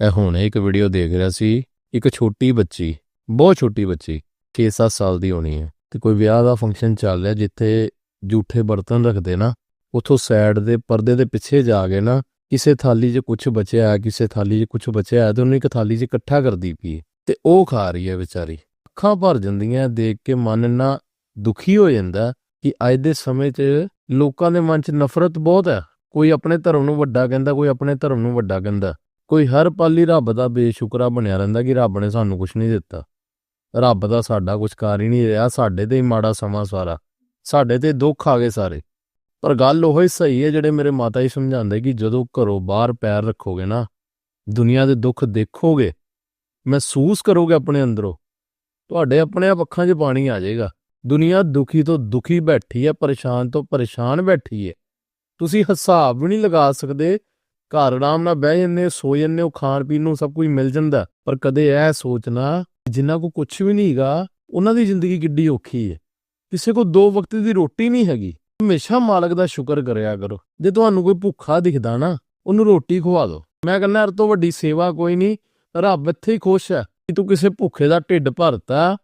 ਇਹ ਹੁਣੇ ਇੱਕ ਵੀਡੀਓ ਦੇਖ ਰਿਹਾ ਸੀ, ਇੱਕ ਛੋਟੀ ਬੱਚੀ, ਬਹੁਤ ਛੋਟੀ ਬੱਚੀ 6-7 ਸਾਲ ਦੀ ਹੋਣੀ ਹੈ ਤੇ ਕੋਈ ਵਿਆਹ ਦਾ ਫੰਕਸ਼ਨ ਚੱਲ ਰਿਹਾ ਜਿੱਥੇ ਜੂਠੇ ਬਰਤਨ ਰੱਖਦੇ ਨਾ, ਉਥੋਂ ਸਾਈਡ ਦੇ ਪਰਦੇ ਦੇ ਪਿੱਛੇ ਜਾ ਕੇ ਨਾ, ਕਿਸੇ ਥਾਲੀ 'ਚ ਕੁਝ ਬਚਿਆ ਹੈ ਕਿਸੇ ਥਾਲੀ 'ਚ ਕੁਝ ਬਚਿਆ ਹੈ ਤੇ ਉਹਨੂੰ ਇੱਕ ਥਾਲੀ 'ਚ ਇਕੱਠਾ ਕਰਦੀ ਪਈ ਤੇ ਉਹ ਖਾ ਰਹੀ ਹੈ ਵਿਚਾਰੀ। ਅੱਖਾਂ ਭਰ ਜਾਂਦੀਆਂ ਦੇਖ ਕੇ ਮਨ ਨਾ ਦੁਖੀ ਹੋ ਜਾਂਦਾ ਕਿ ਅੱਜ ਦੇ ਸਮੇਂ 'ਚ ਲੋਕਾਂ ਦੇ ਮਨ 'ਚ ਨਫ਼ਰਤ ਬਹੁਤ ਹੈ। ਕੋਈ ਆਪਣੇ ਧਰਮ ਨੂੰ ਵੱਡਾ ਕਹਿੰਦਾ, ਕੋਈ ਆਪਣੇ ਧਰਮ ਨੂੰ ਵੱਡਾ ਕਹਿੰਦਾ। ਕੋਈ ਹਰ ਪਲ ਹੀ ਰੱਬ ਦਾ ਬੇਸ਼ੁਕਰਾ ਬਣਿਆ ਰਹਿੰਦਾ ਕਿ ਰੱਬ ਨੇ ਸਾਨੂੰ ਕੁਝ ਨਹੀਂ ਦਿੱਤਾ। ਰੱਬ ਦਾ ਸਾਡਾ ਕੁਝ ਕਰ ਹੀ ਨਹੀਂ ਰਿਹਾ, ਸਾਡੇ ਤੇ ਹੀ ਮਾੜਾ ਸਮਾਂ ਸਾਰਾ, ਸਾਡੇ ਤੇ ਦੁੱਖ ਆ ਗਏ ਸਾਰੇ। ਪਰ ਗੱਲ ਉਹ ਹੀ ਸਹੀ ਹੈ ਜਿਹੜੇ ਮੇਰੇ ਮਾਤਾ ਜੀ ਸਮਝਾਉਂਦੇ ਕਿ ਜਦੋਂ ਘਰੋਂ ਬਾਹਰ ਪੈਰ ਰੱਖੋਗੇ ਨਾ, ਦੁਨੀਆ ਦੇ ਦੁੱਖ ਦੇਖੋਗੇ, ਮਹਿਸੂਸ ਕਰੋਗੇ ਆਪਣੇ ਅੰਦਰੋਂ। ਤੁਹਾਡੇ ਆਪਣੇ ਆਪ ਅੱਖਾਂ 'ਚ ਪਾਣੀ ਆ ਜਾਏਗਾ। ਦੁਨੀਆ ਦੁਖੀ ਤੋਂ ਦੁਖੀ ਬੈਠੀ ਹੈ, ਪਰੇਸ਼ਾਨ ਤੋਂ ਪਰੇਸ਼ਾਨ ਬੈਠੀ ਹੈ। ਤੁਸੀਂ ਹਿਸਾਬ ਵੀ ਨਹੀਂ ਲਗਾ ਸਕਦੇ ਘਰ ਆਰਾਮ ਨਾਲ ਬਹਿ ਜੰਨੇ ਸੋ ਜੰਨੇ ਉਹ ਖਾਣ ਪੀਣ ਨੂੰ ਸਭ ਕੁਝ ਮਿਲ ਜਾਂਦਾ। ਪਰ ਕਦੇ ਇਹ ਸੋਚਣਾ ਜਿਨ੍ਹਾਂ ਕੋ ਕੁਝ ਵੀ ਨਹੀਂਗਾ ਉਹਨਾਂ ਦੀ ਜ਼ਿੰਦਗੀ ਕਿੱਡੀ ਔਖੀ ਹੈ। ਕਿਸੇ ਕੋ ਦੋ ਵਕਤ ਦੀ ਰੋਟੀ ਨਹੀਂ ਹੈਗੀ। ਹਮੇਸ਼ਾ ਮਾਲਕ ਦਾ ਸ਼ੁਕਰ ਕਰਿਆ ਕਰੋ। ਜੇ ਤੁਹਾਨੂੰ ਕੋਈ ਭੁੱਖਾ ਦਿਖਦਾ ਨਾ, ਉਹਨੂੰ ਰੋਟੀ ਖਵਾ ਦਿਓ। ਮੈਂ ਕਹਿੰਦਾ ਹਰ ਤੋਂ ਵੱਡੀ ਸੇਵਾ ਕੋਈ ਨਹੀਂ। ਰੱਬ ਇੱਥੇ ਹੀ ਖੁਸ਼ ਹੈ ਕਿ ਤੂੰ ਕਿਸੇ ਭੁੱਖੇ ਦਾ ਢਿੱਡ ਭਰਤਾ।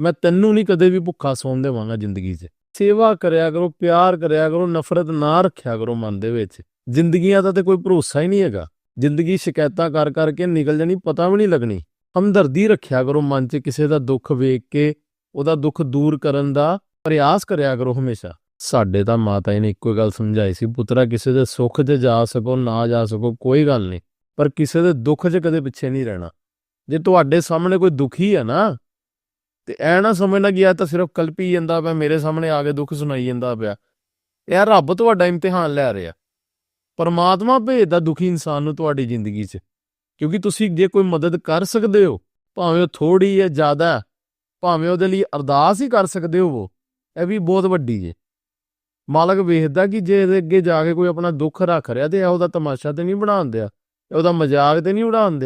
ਮੈਂ ਤੈਨੂੰ ਨਹੀਂ ਕਦੇ ਵੀ ਭੁੱਖਾ ਸੌਣ ਦੇਵਾਂਗਾ ਜ਼ਿੰਦਗੀ 'ਚ। ਸੇਵਾ ਕਰਿਆ ਕਰੋ, ਪਿਆਰ ਕਰਿਆ ਕਰੋ, ਨਫ਼ਰਤ ਨਾ ਰੱਖਿਆ ਕਰੋ ਮਨ ਦੇ ਵਿੱਚ। ਜ਼ਿੰਦਗੀਆਂ ਦਾ ਤੇ ਕੋਈ ਭਰੋਸਾ ਹੀ ਨਹੀਂ ਹੈਗਾ। ਜ਼ਿੰਦਗੀ ਸ਼ਿਕਾਇਤਾਂ ਕਰ ਕਰਕੇ ਨਿਕਲ ਜਾਣੀ, ਪਤਾ ਵੀ ਨਹੀਂ ਲੱਗਣੀ। ਹਮਦਰਦੀ ਰੱਖਿਆ ਕਰੋ ਮਨ 'ਚ ਕਿਸੇ ਦਾ ਦੁੱਖ ਵੇਖ ਕੇ, ਉਹਦਾ ਦੁੱਖ ਦੂਰ ਕਰਨ ਦਾ ਪ੍ਰਯਾਸ ਕਰਿਆ ਕਰੋ ਹਮੇਸ਼ਾ। ਸਾਡੇ ਤਾਂ ਮਾਤਾ ਜੀ ਨੇ ਇੱਕੋ ਹੀ ਗੱਲ ਸਮਝਾਈ ਸੀ, ਪੁੱਤਰਾ ਕਿਸੇ ਦੇ ਸੁੱਖ 'ਚ ਜਾ ਸਕੋ, ਨਾ ਜਾ ਸਕੋ, ਕੋਈ ਗੱਲ ਨਹੀਂ। ਪਰ ਕਿਸੇ ਦੇ ਦੁੱਖ 'ਚ ਕਦੇ ਪਿੱਛੇ ਨਹੀਂ ਰਹਿਣਾ। ਜੇ ਤੁਹਾਡੇ ਸਾਹਮਣੇ ਕੋਈ ਦੁਖੀ ਹੈ ਨਾ, ਤੇ ਐ ਨਾ ਸਮਝਣਾ ਕਿ ਇਹ ਤਾਂ ਸਿਰਫ ਕਲਪੀ ਜਾਂਦਾ ਪਿਆ, ਮੇਰੇ ਸਾਹਮਣੇ ਆ ਕੇ ਦੁੱਖ ਸੁਣਾਈ ਜਾਂਦਾ ਪਿਆ। ਇਹ ਰੱਬ ਤੁਹਾਡਾ ਇਮਤਿਹਾਨ ਲੈ ਰਿਹਾ। ਪਰਮਾਤਮਾ ਭੇਜਦਾ ਦੁਖੀ ਇਨਸਾਨ ਨੂੰ ਤੁਹਾਡੀ ਜ਼ਿੰਦਗੀ 'ਚ। ਕਿਉਂਕਿ ਤੁਸੀਂ ਜੇ ਕੋਈ ਮਦਦ ਕਰ ਸਕਦੇ ਹੋ, ਭਾਵੇਂ ਉਹ ਥੋੜੀ ਹੈ ਜ਼ਿਆਦਾ, ਭਾਵੇਂ ਉਹਦੇ ਲਈ ਅਰਦਾਸ ਹੀ ਕਰ ਸਕਦੇ ਹੋ ਉਹ ਇਹ ਵੀ ਬਹੁਤ ਵੱਡੀ ਹੈ ਮਾਲਕ ਵੇਖਦਾ ਕਿ ਜੇ ਇਹਦੇ ਅੱਗੇ ਜਾ ਕੇ ਕੋਈ ਆਪਣਾ ਦੁੱਖ ਰੱਖ ਰਿਹਾ ਤੇ ਇਹ ਉਹਦਾ ਤਮਾਸ਼ਾ ਤੇ ਨਹੀਂ ਬਣਾਉਣ ਉਹਦਾ ਮਜ਼ਾਕ ਤੇ ਨਹੀਂ ਉਡਾਉਣ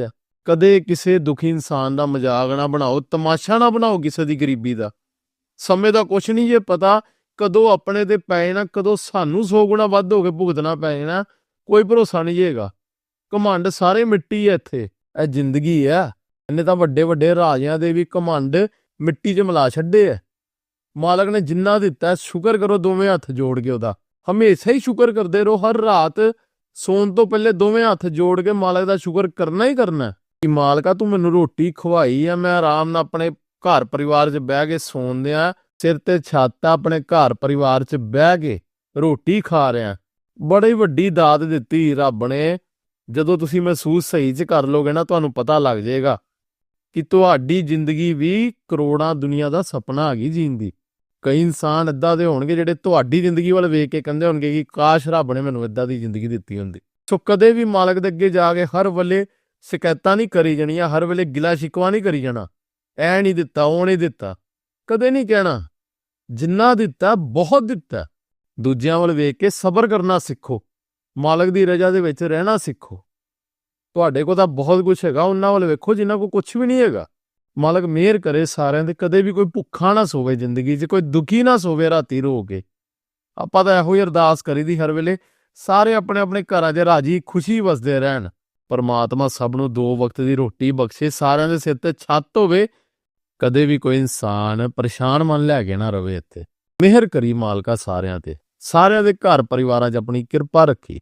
ਕਦੇ ਕਿਸੇ ਦੁਖੀ ਇਨਸਾਨ ਦਾ ਮਜ਼ਾਕ ਨਾ ਬਣਾਓ, ਤਮਾਸ਼ਾ ਨਾ ਬਣਾਓ ਕਿਸੇ ਦੀ ਗਰੀਬੀ ਦਾ। ਸਮੇਂ ਦਾ ਕੁਛ ਨਹੀਂ ਜੇ ਪਤਾ ਕਦੋਂ ਆਪਣੇ ਤੇ ਪੈ ਜਾਣਾ, ਕਦੋਂ ਸਾਨੂੰ 100 ਗੁਣਾ ਵੱਧ ਹੋ ਕੇ ਭੁਗਤਣਾ ਪੈ ਜਾਣਾ, ਕੋਈ ਭਰੋਸਾ ਨਹੀਂ ਜੇਗਾ ਘਮੰਡ ਸਾਰੇ ਮਿੱਟੀ ਹੈ ਇੱਥੇ, ਇਹ ਜ਼ਿੰਦਗੀ ਹੈ ਇਹਨੇ ਤਾਂ ਵੱਡੇ ਵੱਡੇ ਰਾਜਿਆਂ ਦੇ ਵੀ ਘਮੰਡ ਮਿੱਟੀ 'ਚ ਮਿਲਾ ਛੱਡੇ ਐ ਮਾਲਕ ਨੇ ਜਿੰਨਾ ਦਿੱਤਾ, ਸ਼ੁਕਰ ਕਰੋ ਦੋਵੇਂ ਹੱਥ ਜੋੜ ਕੇ ਉਹਦਾ। ਹਮੇਸ਼ਾ ਹੀ ਸ਼ੁਕਰ ਕਰਦੇ ਰਹੋ, ਹਰ ਰਾਤ ਸੌਣ ਤੋਂ ਪਹਿਲੇ ਦੋਵੇਂ ਹੱਥ ਜੋੜ ਕੇ ਮਾਲਕ ਦਾ ਸ਼ੁਕਰ ਕਰਨਾ ਹੀ ਕਰਨਾ ਕਿ ਮਾਲਕਾ ਤੂੰ ਮੈਨੂੰ ਰੋਟੀ ਖਵਾਈ ਆ, ਮੈਂ ਆਰਾਮ ਨਾਲ ਆਪਣੇ ਘਰ ਪਰਿਵਾਰ 'ਚ ਬਹਿ ਕੇ ਸੌਣਦਿਆਂ ਸਿਰ ਤੇ ਛੱਤ ਆਪਣੇ ਘਰ ਪਰਿਵਾਰ 'ਚ ਬਹਿ ਕੇ ਰੋਟੀ ਖਾ ਰਿਆਂ ਬੜੀ ਵੱਡੀ ਦਾਤ ਦਿੱਤੀ ਰੱਬ ਨੇ। ਜਦੋਂ ਤੁਸੀਂ ਮਹਿਸੂਸ ਸਹੀ 'ਚ ਕਰ ਲੋਗੇ ਨਾ, ਤੁਹਾਨੂੰ ਪਤਾ ਲੱਗ ਜਾਏਗਾ ਕਿ ਤੁਹਾਡੀ ਜ਼ਿੰਦਗੀ ਵੀ ਕਰੋੜਾਂ ਦੁਨੀਆ ਦਾ ਸੁਪਨਾ ਹੈਗੀ ਜੀਣ ਦੀ। ਕਈ ਇਨਸਾਨ ਇਦਾਂ ਦੇ ਹੋਣਗੇ ਜਿਹੜੇ ਤੁਹਾਡੀ ਜ਼ਿੰਦਗੀ ਵੱਲ ਵੇਖ ਕੇ ਕਹਿੰਦੇ ਹੋਣਗੇ ਕਿ ਕਾਸ਼ ਰੱਬ ਨੇ ਮੈਨੂੰ ਇਦਾਂ ਦੀ ਜ਼ਿੰਦਗੀ ਦਿੱਤੀ ਹੁੰਦੀ। ਸੋ ਕਦੇ ਵੀ ਮਾਲਕ ਦੇ ਅੱਗੇ ਜਾ ਕੇ ਹਰ ਵੇਲੇ ਸ਼ਿਕਾਇਤਾਂ ਨਹੀਂ ਕਰੀ ਜਾਣੀਆਂ, ਹਰ ਵੇਲੇ ਗਿਲਾ ਸ਼ਿਕਵਾ ਨਹੀਂ ਕਰੀ ਜਾਣਾ। ਐ ਨਹੀਂ ਦਿੱਤਾ, ਉਹ ਨਹੀਂ ਦਿੱਤਾ। ਕਦੇ ਨਹੀਂ ਕਹਿਣਾ। ਜਿੰਨਾ ਦਿੱਤਾ, ਬਹੁਤ ਦਿੱਤਾ। ਦੂਜਿਆਂ ਵੱਲ ਵੇਖ ਕੇ ਸਬਰ ਕਰਨਾ ਸਿੱਖੋ। ਮਾਲਕ ਦੀ ਰਜ਼ਾ ਦੇ ਵਿੱਚ ਰਹਿਣਾ ਸਿੱਖੋ। ਤੁਹਾਡੇ ਕੋਲ ਤਾਂ ਬਹੁਤ ਕੁਝ ਹੈਗਾ, ਉਹਨਾਂ ਵੱਲ ਵੇਖੋ ਜਿਨ੍ਹਾਂ ਕੋਲ ਕੁਝ ਵੀ ਨਹੀਂ ਹੈਗਾ। ਮਾਲਕ ਮਿਹਰ ਕਰੇ ਸਾਰਿਆਂ ਦੇ, ਕਦੇ ਵੀ ਕੋਈ ਭੁੱਖਾ ਨਾ ਸੋਵੇ ਜ਼ਿੰਦਗੀ 'ਚ, ਕੋਈ ਦੁਖੀ ਨਾ ਸੋਵੇ ਰਾਤੀ ਰੋ ਕੇ। ਆਪਾਂ ਤਾਂ ਇਹੋ ਹੀ ਅਰਦਾਸ ਕਰੀਦੀ ਹਰ ਵੇਲੇ, ਸਾਰੇ ਆਪਣੇ ਆਪਣੇ ਘਰਾਂ 'ਚ ਰਾਜੀ, ਖੁਸ਼ੀ ਵਸਦੇ ਰਹਿਣ। ਪਰਮਾਤਮਾ ਸਭ ਨੂੰ ਦੋ ਵਕਤ ਦੀ ਰੋਟੀ ਬਖਸ਼ੇ, ਸਾਰਿਆਂ ਦੇ ਸਿਰ ਤੇ ਛੱਤ ਹੋਵੇ ਕਦੇ ਵੀ ਕੋਈ ਇਨਸਾਨ ਪਰੇਸ਼ਾਨ ਮਨ ਲੈ ਕੇ ਨਾ ਰਵੇ ਇੱਥੇ। ਮਿਹਰ ਕਰੀ ਮਾਲਕਾ ਸਾਰਿਆਂ ਤੇ। ਸਾਰਿਆਂ ਦੇ ਘਰ ਪਰਿਵਾਰਾਂ 'ਚ ਆਪਣੀ ਕਿਰਪਾ ਰੱਖੀ।